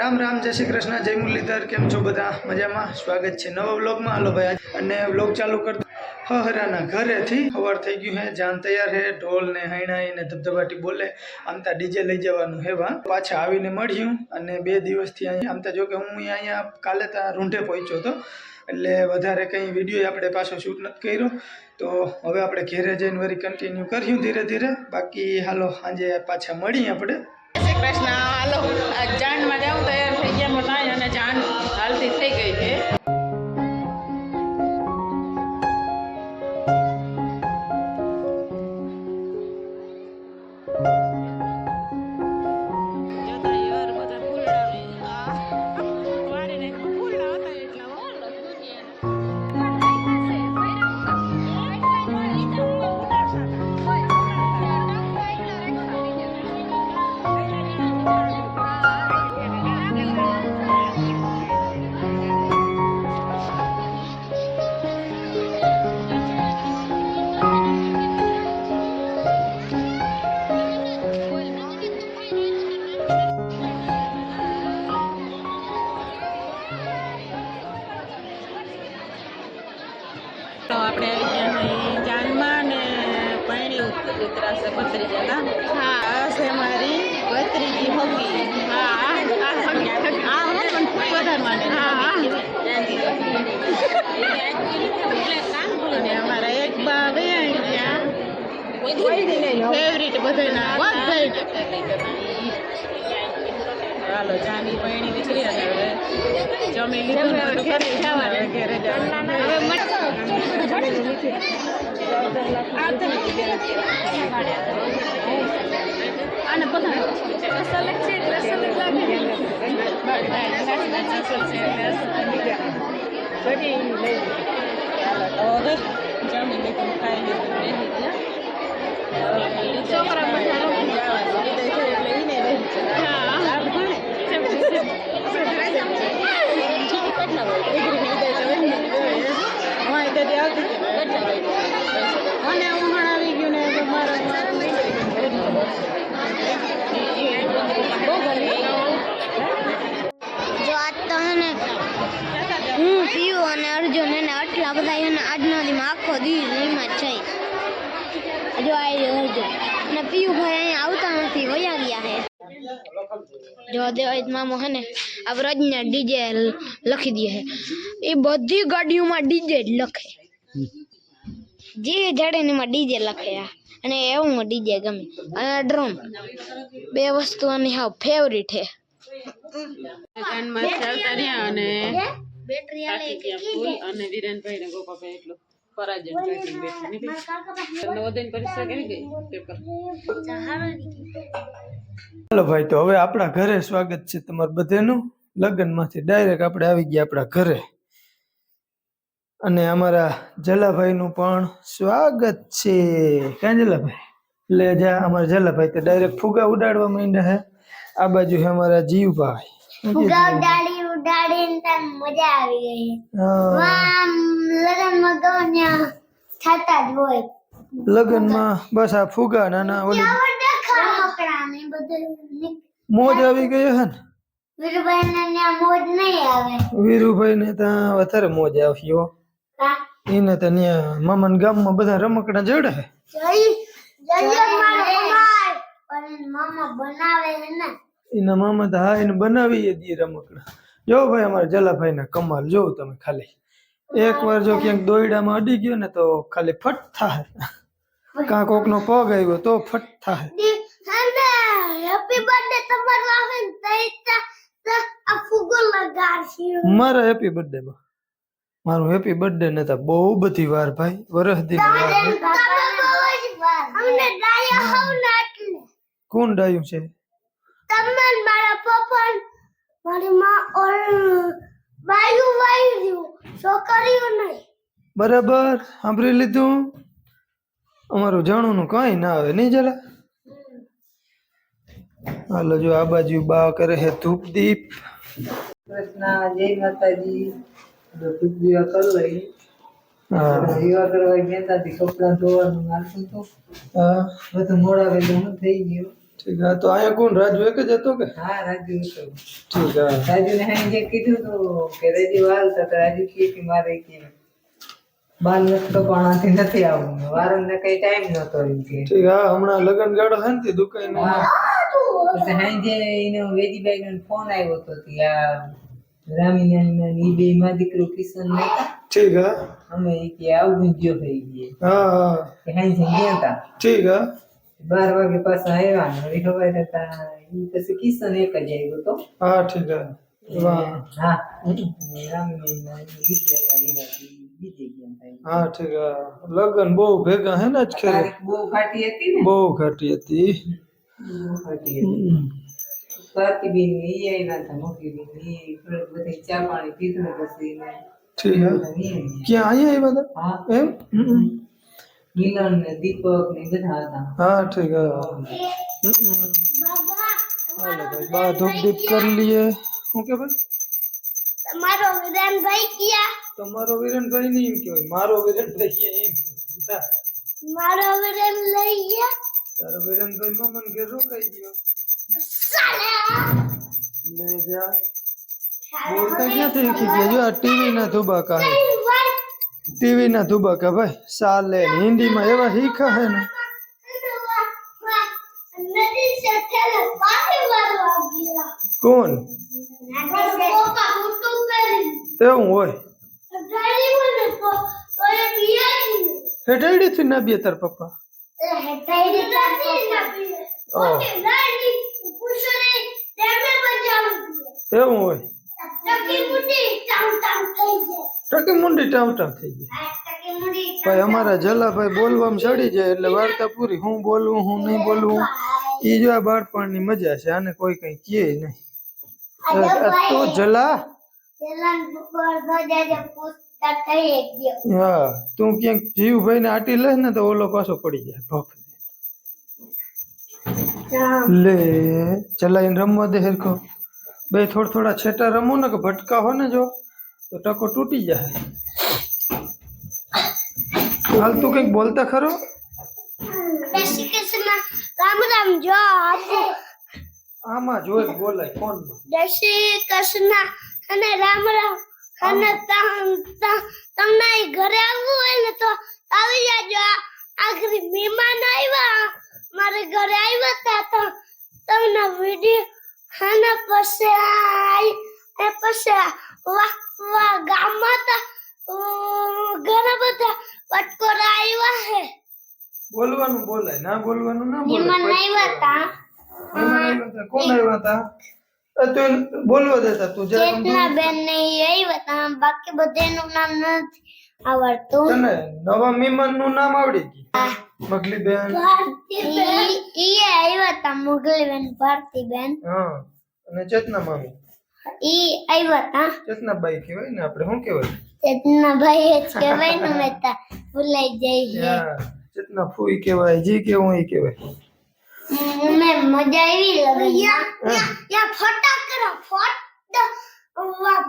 રામ રામ, જય શ્રી કૃષ્ણ, જય મુરલીધર, કેમ છો બધા? મજામાં? સ્વાગત છે નવા વ્લોગમાં. હાલો ભાઈ અને વ્લોગ ચાલુ કરતા હરાના ઘરેથી સવાર થઈ ગયું હે, જાન તૈયાર હે, ઢોલ ને હૈણાઈ ને ધબધબાટી બોલે આમતા ડીજે લઈ જવાનું હે વા પાછા આવીને મળ્યું અને બે દિવસથી અહીંયા આમતા જો કે હું અહીંયા કાલે ત્યાં રૂંઢે પહોંચ્યો હતો, એટલે વધારે કંઈ વીડિયો આપણે પાછો શૂટ નથી કર્યો. તો હવે આપણે ઘેરે જઈને વરી કન્ટિન્યુ કર્યું ધીરે ધીરે. બાકી હાલો સાંજે પાછા મળીએ આપણે. કૃષ્ણ હાલો, આ માટે આવું, તૈયાર થઈ ગયા, મોટા, અને જાન હાલતી થઈ ગઈ છે. ફેવરિટ બધાના બધા હાલો જાની પૈણી નીકળી હવે જમી લીધું ને ઘરે જવાનું હવે આને બધા અસલ છે એટલે અસલ લાગે હવે જમી લીધું ખાઈ લીધું જાય જો આજ તો હે પીયું અને અર્જુન એને આટલા બધા એને આજના દીમાં આખો દિવસ એમાં જ છે જો. અને પીયુભાઈ અહીંયા આવતા નથી વયા ગયા હે જો દેવાજ મામો હે ને આ વ્રજને ડીજે લખી દે હે એ બધી ગાડીઓમાં ડીજે જ લખે. જે જડે ને એમાં ડીજે લખે આ. અને એવું ડીજે ગમે. અને ડ્રોન. બે વસ્તુ આની હાવ ફેવરિટ હે જાનમાં ચાલતા રહ્યા અને બેટરી આલે કે અને વિરેનભાઈ ને ગોપાભાઈ એટલું. પરાજય કાઢી બેઠા? નવોદયની પરીક્ષા કેવી ગઈ? પેપર ચાલો ભાઈ તો હવે આપણા ઘરે સ્વાગત છે તમારું બધેનું. લગ્નમાંથી ડાયરેક્ટ આપણે આવી ગયા આપણા ઘરે. અને અમારા જલાભાઈનું પણ સ્વાગત છે. ક્યાં જલાભાઈ? એટલે જા અમારા જલાભાઈ તો ડાયરેક્ટ ફુગા ઉડાડવા માંડ્યા હે આ બાજુ છે અમારા જીવભાઈ ફુગા ઉડાડીને મજા આવી ગઈ. આમ લગનમાં ગોન્યા થતા જ હોય. લગ્નમાં બસ આ ફુગા નાના ઓલી બધું મોજ આવી ગઈ હે ને? ત્યાં મોજ નહીં આવે. વીરુભાઈ ને ત્યાં વધારે મોજ આવી હો. એને તો ત્યાં મામાના ગામમાં બધા રમકડા જડે જઈ મારો એના મામા બનાવે ને. એના મામા તો હા એને બનાવી દી રમકડા. જો ભાઈ અમારા જલાભાઈ ને કમાલ જોઉં તમે ખાલી. એકવાર જો ક્યાંક દોયડામાં અડી ગયો ને તો ખાલી ફટ થાય. કાં કોકનો પગ આવ્યો તો ફટ થાય. ને તા- તા મારા હેપી બર્થડે માં. મારું હેપી બર્થડે નતા બહુ બધી વાર ભાઈ. વરસ દી ને કોણ ડાયું છે? તમને મારા પપ્પા ને મારી માં ઓર બાયું વાયું છોકરીઓ નહીં. બરાબર સાંભળી લીધું? અમારું જાણવાનું કઈ ના આવે નહીં જરા? હાલો જો આ બાજુ બા કરે છે ધૂપ દીપ કૃષ્ણ જય માતાજી. ધૂપ દીવા કરી લઈ. હા. દીવા કરવા ગયા હતા તે કપડાં ધોવાનું નાખતું હતું હા. બધું મોડા વહેલું થઈ ગયું. ઠીક હા તો અહીંયા કોણ? રાજુ એક જ હતો કે? હા રાજુ હતો. ઠીક હા. રાજુને હાઈ જે કીધું તો કે રાજુ વાળતા તો રાજુ કહે કે મારે કે બાર તો પણ આથી નથી આવવું વારંને કઈ ટાઈમ નતો એમ કે. ઠીક હા હમણાં લગન ગાળો છે ને તે દુકાન. હાંજે એનો વેજીભાઈ નો ફોન આવ્યો તો રામીના ઈ બે માં દીકરો કિશન ને ઠીક હા. અમે કે આવું ગયો થઈ ગયે. હા હા. કે ગયા હતા ઠીક હા. બાર વાગે પાછા આવ્યા ને ખબર હતા એ પછી કિશન એક જ આવ્યો હા ઠીક હા હા હતા હા ઠીક લગન બહુ ભેગા હે ને જ બહુ ફાટી હતી ને? બહુ ઘટી હતી. બહુ ફાટી હતી. સ્વાતિબેન ને ઈ આવ્યા હતા થોડુંક બધે ચા પાણી પીધું પછી ઠીક હા. ક્યાં અહીંયા આવ્યા હતા એમ. મિલન ને દીપક ને બધા હતા. હા ઠીક હાલો ભાઈ બા ધૂપ દીપ કરી લઈએ. શું કે ભાઈ? તમારો વિધાનભાઈ ક્યાં? તમારો વિરણભાઈ નહીં એમ કહેવાય. મારો વિરણભાઈ છે એમ. મારો વિધાન લઈ ગયા. તારો વિરણભાઈ મમન કે રોકાઈ ગયો. સાલા! લે જા. બોલતા ક્યાંથી શીખી ગયા? જો આ ટીવી ના ધોબા હે ટીવીના ધુબકા ભાઈ ચાલે હિન્દીમાં એવા શીખા હે ને કોણ એવું હોય હેઠાડી થી ના બે તાર પપ્પા એવું હોય ટકી મુંડી ટાવ ટાવ થઈ ગઈ. આ ટકી મુટી ભાઈ અમારા જલાભાઈ બોલવામાં ચડી જાય એટલે વાર્તા પૂરી. હું બોલવું હું નહીં બોલવું ઈ જો આ બાળપણની મજા છે આને કોઈ કઈ કહે નહીં. અ, તો જલા. તેલાન બપોર ગજાજે પૂછતા થઈ ગયો. હા તું ક્યાંક જીવભાઈ ને આટી લે ને તો ઓલો પાછો પડી જાય ભફ લે ચલાઈને રમવા દે હેરખો. બે થોડા થોડા છેટા રમો ને કે ભટકા હો ને જો. તો ટકો તૂટી જાય. હાલ તું કંઈક બોલતા ખરો? રામ રામ જો આમાં જોઈ બોલાય ફોન જય શ્રી કૃષ્ણ. અને રામ રામ. અને તમ- તમ- તમને ઘરે આવવું હોય ને તો આવી જાજો. આ આખરી મહેમાન આવ્યા. મારે ઘરે આવ્યા હતા તો તમને વીડિયો અને પછી એ પછી વાહ. ગામમાં તો ઘણા બધા પટકોરા આવ્યા છે બોલવાનું બોલે ના બોલવાનું ના બોલે મહેમાન આવ્યા હતા કોણ આવ્યા હતા તું? બોલવા દેતા તું જરા ચેતના બેન ને આવ્યા હતા બાકી બધાનું નામ નથી આવડતું. તને નવા મહેમાનનું નામ આવડી ગયું? મગલી બેન ઈ આવ્યા હતા ભારતી બેન હા અને ચેતના મામી. ઈ આવ્યા હતા ચેતનાબાઈ કહેવાય ને આપણે શું કહેવાય ચેતના ભાઈ જ કહેવાય ને મેં તા ભૂલાઈ જઈએ હા ચેતના ફૂઈ કહેવાય જી કેવું એ કહેવાય મને મજા આવી લગનમાં યા ફટાકડા ફટ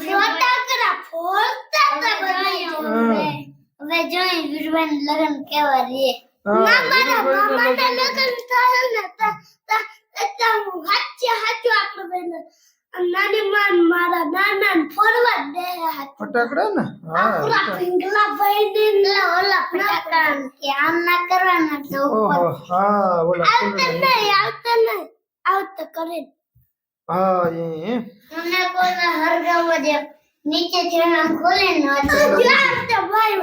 ફટાકડા ફોડતા હતા બધા હવે જોઈ વીરવાન લગન કેવા રે હા, ના મારા વીરભાઈના મામાના લગન થાય ને તા તા તા હું હાચે હાચું આપણું બેન નાની માન મારા નાના ને ફોડવા દે ફટાકડા ને? હા પિંગલા ભાઈ ને ઓલા ફટાકડા. કે આમ ના કરવાના તો ઓહો હા ઓલા આવતા નહીં આવતા નહીં. આવતા કરે. હા એ એ. મને કોઈ હરગાવા દે નીચે ચણા ખોલે ન ભાઈ.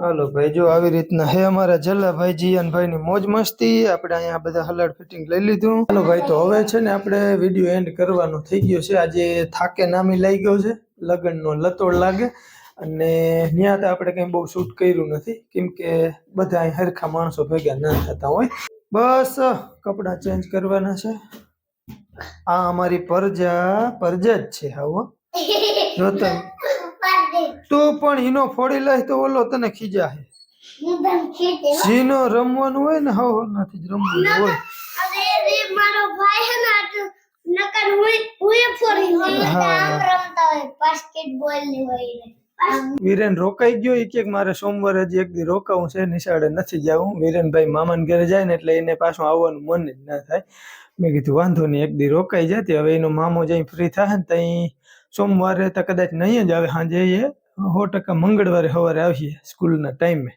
હાલો ભાઈ, જો આવી રીતના હે અમારા જલ્લાભાઈ જીયાનભાઈ ની મોજ મસ્તી, આપણે અહીંયા બધા હલડ ફિટિંગ લઈ લીધું. હાલો ભાઈ, તો હવે છે ને આપણે વીડિયો એન્ડ કરવાનો થઈ ગયો છે. આજે થાકે નામી લઈ ગયો છે, લગ્નનો લતોડ લાગે. અને ત્યાં તો આપણે કંઈ બહુ શૂટ કર્યું નથી, કેમ કે બધા અહીં હરખા માણસો ભેગા ના થતા હોય. બસ, કપડાં ચેન્જ કરવાના છે. આ અમારી પરજા પરજા જ છે હાવ હો. તું પણ હીનો ફોડી લઈ તો ઓલો તને ખીજા હે જીનો રમવાનું હોય ને હવ નથી જ રમવું હોય. મારો ભાઈ હે ને નકર હું હું ફોડી હા. આમ રમતા હોય બાસ્કેટબોલની હોય ને. વીરેન રોકાઈ ગયો એ કે મારે સોમવારે હજી એક દી રોકાવું છે નિશાળે નથી જવું. વીરેનભાઈ મામાને ઘરે જાય ને એટલે એને પાછું આવવાનું મન જ ના થાય. મેં કીધું વાંધો નહીં એક દી રોકાઈ જતી. હવે એનો મામો જઈ ફ્રી થાય ને ત્યાં સોમવારે તો કદાચ નહીં જ આવે સાંજે એ સો ટકા મંગળવારે સવારે આવીએ સ્કૂલના ટાઈમે.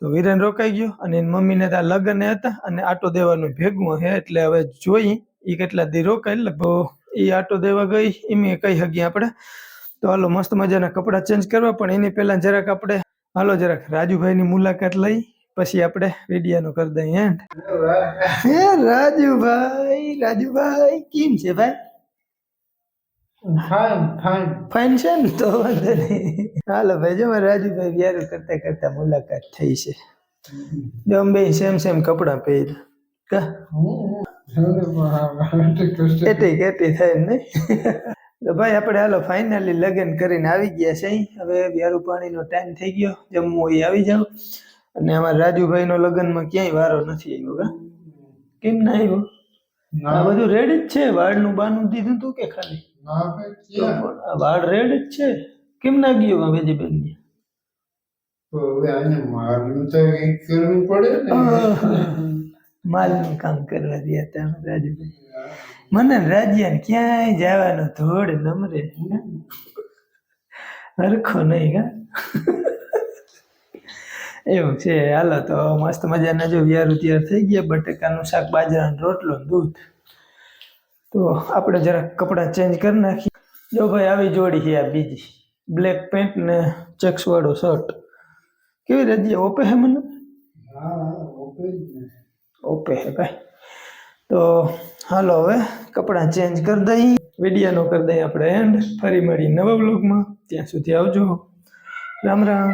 તો વિરેન રોકાઈ ગયો અને એની મમ્મીને ત્યાં લગ્ન હતા અને આટો દેવાનું ભેગું હે એટલે હવે જોઈ એ કેટલા દી રોકાય લગભગ એ આટો દેવા ગઈ એમ કઈ હગી આપણે તો હાલો મસ્ત મજાના કપડાં ચેન્જ કરવા, પણ એની પહેલા જરાક આપણે હાલો જરાક રાજુભાઈની મુલાકાત લઈ, પછી આપણે વિડીયાનો કરી દઈએ હે રાજુભાઈ રાજુભાઈ, કેમ છે ભાઈ? ફાઇન ફાઇન ફાઇન છે ને? તો વાંધો નહીં. હાલો ભાઈ જો મારે રાજુભાઈ વ્યારું કરતા કરતા મુલાકાત થઈ છે. જો અમે બે સેમ સેમ કપડાં પહેર્યા. કા? કેટી થાય ને તો ભાઈ આપણે હાલો ફાઇનલી લગ્ન કરીને આવી ગયા છે હવે વ્યારું પાણીનો ટાઈમ થઈ ગયો. જમવું એ આવી જાવ અને અમારા રાજુભાઈનો લગ્નમાં ક્યાંય વારો નથી આવ્યો કા? કેમ ના આવ્યો? આ બધું રેડી જ છે. વાળનું બાનું દીધું તું કે ખાલી? વાળ રેડ જ છે. કેમ ના ગયો આ વેજી બેન કરવું પડે માલનું કામ કરવા રહ્યા ત્યાં રાજુભાઈ. મને રાજ્યાને ક્યાંય જવાનો ધોડ નમરે. હરખો નહીં હા. એવું છે. હાલો તો મસ્ત મજાના જો વ્યારું તૈયાર થઈ ગયા. બટેકાનું શાક બાજરાનો રોટલો દૂધ. તો આપણે જરાક કપડાં ચેન્જ કરી નાખીએ. જો ભાઈ આવી જોડી છે આ બીજી. બ્લેક પેન્ટ ને ચેક્સ વાળો શર્ટ કેવી રીતે ઓપે હે મને? ઓપે હે ભાઈ. તો હાલો હવે કપડાં ચેન્જ કરી દઈએ. વિડીયાનો કરી દઈએ આપણે એન્ડ ફરી મળી નવા બ્લોગમાં ત્યાં સુધી આવજો. રામ રામ.